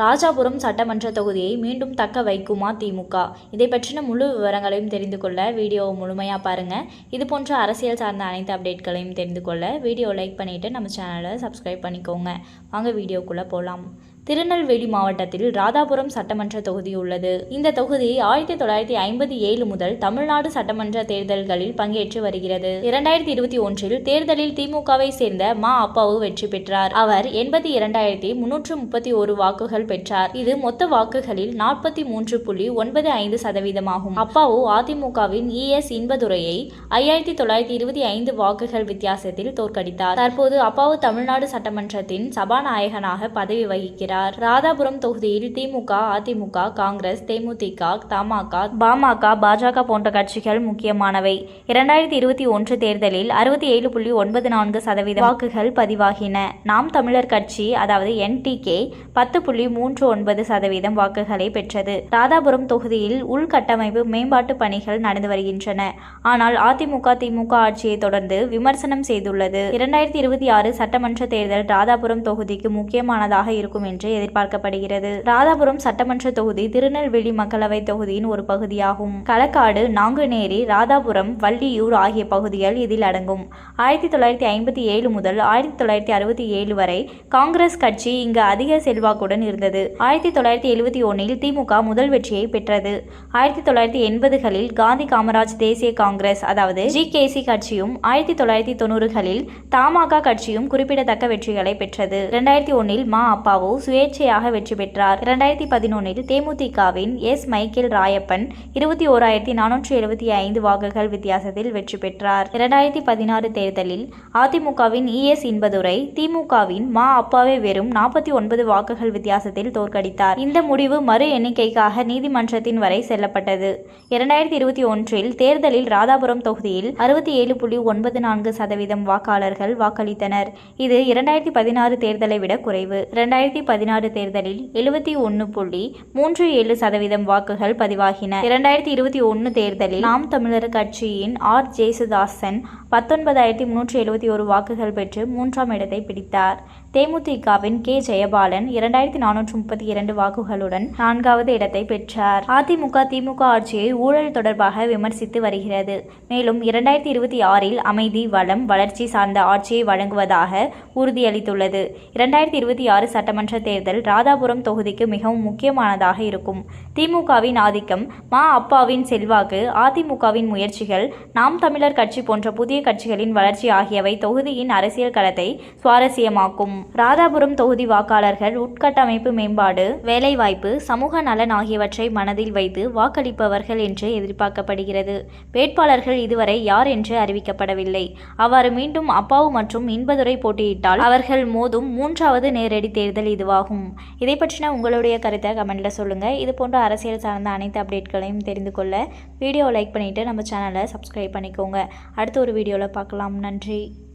ராஜாபுரம் சட்டமன்ற தொகுதியை மீண்டும் தக்க வைக்குமா திமுக? இதை பற்றின முழு விவரங்களையும் தெரிந்து கொள்ள வீடியோவை முழுமையாக பாருங்கள் இது போன்ற அரசியல் சார்ந்த அனைத்து அப்டேட்களையும் தெரிந்து கொள்ள வீடியோ லைக் பண்ணிவிட்டு நம்ம சேனலை சப்ஸ்கிரைப் பண்ணிக்கோங்க. வாங்க வீடியோக்குள்ளே போகலாம் திருநெல்வேலி மாவட்டத்தில் ராதாபுரம் சட்டமன்ற தொகுதி உள்ளது. இந்த தொகுதி ஆயிரத்தி தொள்ளாயிரத்தி ஐம்பத்தி ஏழு முதல் தமிழ்நாடு சட்டமன்ற தேர்தல்களில் பங்கேற்று வருகிறது. இரண்டாயிரத்தி இருபத்தி ஒன்றில் தேர்தலில் திமுகவை சேர்ந்த மா. அப்பாவு வெற்றி பெற்றார். அவர் எண்பத்தி இரண்டாயிரத்தி முன்னூற்று முப்பத்தி ஒரு வாக்குகள் பெற்றார். இது மொத்த வாக்குகளில் நாற்பத்தி மூன்று புள்ளி ஒன்பது ஐந்து சதவீதமாகும். அப்பாவு அதிமுகவின் இ. எஸ். இன்பதுரையை ஐயாயிரத்தி தொள்ளாயிரத்தி இருபத்தி ஐந்து வாக்குகள் வித்தியாசத்தில் தோற்கடித்தார். தற்போது அப்பாவு தமிழ்நாடு சட்டமன்றத்தின் சபாநாயகனாக பதவி வகிக்கிறார். ராதாபுரம் தொகுதியில் திமுக அதிமுக காங்கிரஸ் தேமுதிக தமாக பாமக பாஜக போன்ற கட்சிகள் முக்கியமானவை. இரண்டாயிரத்தி இருபத்தி ஒன்று தேர்தலில் அறுபத்தி ஏழு புள்ளி ஒன்பது நான்கு சதவீத வாக்குகள் பதிவாகின. நாம் தமிழர் கட்சி அதாவது என்டிகே பத்து புள்ளி மூன்று ஒன்பது சதவீதம் வாக்குகளை பெற்றது. ராதாபுரம் தொகுதியில் உள்கட்டமைப்பு மேம்பாட்டு பணிகள் நடந்து வருகின்றன. ஆனால் அதிமுக திமுக ஆட்சியை தொடர்ந்து விமர்சனம் செய்துள்ளது. இரண்டாயிரத்தி இருபத்தி ஆறு சட்டமன்ற தேர்தல் ராதாபுரம் தொகுதிக்கு முக்கியமானதாக இருக்கும் என்று என்று எதிர்பார்க்கப்படுகிறது. ராதாபுரம் சட்டமன்ற தொகுதி திருநெல்வேலி மக்களவை தொகுதியின் ஒரு பகுதியாகும். களக்காடு நாங்குநேரி ராதாபுரம் வள்ளியூர் ஆகிய பகுதிகள் இதில் அடங்கும். ஆயிரத்தி தொள்ளாயிரத்தி ஐம்பத்தி ஏழு முதல் ஆயிரத்தி தொள்ளாயிரத்தி அறுபத்தி ஏழு வரை காங்கிரஸ் கட்சி இங்கு அதிக செல்வாக்குடன் இருந்தது. ஆயிரத்தி தொள்ளாயிரத்தி எழுபத்தி ஒன்னில் திமுக முதல் வெற்றியை பெற்றது. ஆயிரத்தி தொள்ளாயிரத்தி எண்பதுகளில் காந்தி காமராஜ் தேசிய காங்கிரஸ் அதாவது ஜிகேசி கட்சியும் ஆயிரத்தி தொள்ளாயிரத்தி தொண்ணூறுகளில் தமாக கட்சியும் குறிப்பிடத்தக்க வெற்றிகளை பெற்றது. இரண்டாயிரத்தி ஒன்னில் மா அப்பாவு சுயேட்சையாக வெற்றி பெற்றார். இரண்டாயிரத்தி பதினொன்றில் தேமுதிகவின் எஸ். மைக்கேல் ராயப்பன் இருபத்தி ஓராயிரத்தி நானூற்றி எழுபத்தி ஐந்து வாக்குகள் வித்தியாசத்தில் வெற்றி பெற்றார். இரண்டாயிரத்தி பதினாறு தேர்தலில் அதிமுகவின் இ. எஸ். இன்பதுரை திமுகவின் மா. அப்பாவை வெறும் நாற்பத்தி ஒன்பது வாக்குகள் வித்தியாசத்தில் தோற்கடித்தார். இந்த முடிவு மறு எண்ணிக்கைக்காக நீதிமன்றத்தின் வரை செல்லப்பட்டது. இரண்டாயிரத்தி இருபத்தி ஒன்றில் தேர்தலில் ராதாபுரம் தொகுதியில் அறுபத்தி ஏழு புள்ளி ஒன்பது நான்கு சதவீதம் வாக்காளர்கள் வாக்களித்தனர். இது இரண்டாயிரத்தி பதினாறு தேர்தலை விட குறைவு. இரண்டாயிரத்தி பதினாறு தேர்தலில் எழுபத்தி ஒன்று புள்ளி மூன்று ஏழு சதவீதம் வாக்குகள் பதிவாகின. இரண்டாயிரத்தி இருபத்தி ஒன்று தேர்தலில் நாம் தமிழர் கட்சியின் ஆர். ஜேசுதாசன் பத்தொன்பதாயிரத்தி முன்னூற்றி எழுபத்தி ஒரு வாக்குகள் பெற்று மூன்றாம் இடத்தை பிடித்தார். தேமுதிகவின் கே. ஜெயபாலன் இரண்டாயிரத்தி நானூற்று முப்பத்தி இரண்டு வாக்குகளுடன் நான்காவது இடத்தை பெற்றார். அதிமுக திமுக ஆட்சியை ஊழல் தொடர்பாக விமர்சித்து வருகிறது. மேலும் இரண்டாயிரத்தி இருபத்தி ஆறில் அமைதி வளம் வளர்ச்சி சார்ந்த ஆட்சியை வழங்குவதாக உறுதியளித்துள்ளது. இரண்டாயிரத்தி இருபத்தி ஆறு சட்டமன்ற தேர்தல் ராதாபுரம் தொகுதிக்கு மிகவும் முக்கியமானதாக இருக்கும். திமுகவின் ஆதிக்கம் மா. அப்பாவின் செல்வாக்கு அதிமுகவின் முயற்சிகள் நாம் தமிழர் கட்சி போன்ற புதிய கட்சிகளின் வளர்ச்சி ஆகியவை தொகுதியின் அரசியல் களத்தை சுவாரஸ்யமாக்கும். ராதாபுரம் தொகுதி வாக்காளர்கள் உட்கட்டமைப்பு மேம்பாடு வேலைவாய்ப்பு சமூக நலன் ஆகியவற்றை மனதில் வைத்து வாக்களிப்பவர்கள் என்று எதிர்பார்க்கப்படுகிறது. வேட்பாளர்கள் இதுவரை யார் என்று அறிவிக்கப்படவில்லை. அவ்வாறு மீண்டும் அப்பாவு மற்றும் இன்பதுரை போட்டியிட்டால் அவர்கள் மோதும் மூன்றாவது நேரடி தேர்தல் இதுவாகும். இதை பற்றின உங்களுடைய கருத்தை கமெண்ட்ல சொல்லுங்க. இது போன்ற அரசியல் சார்ந்த அனைத்து அப்டேட்களையும் தெரிந்து கொள்ள வீடியோ லைக் பண்ணிட்டு நம்ம சேனலை சப்ஸ்கிரைப் பண்ணிக்கோங்க. அடுத்த ஒரு வீடியோவில் பார்க்கலாம். நன்றி.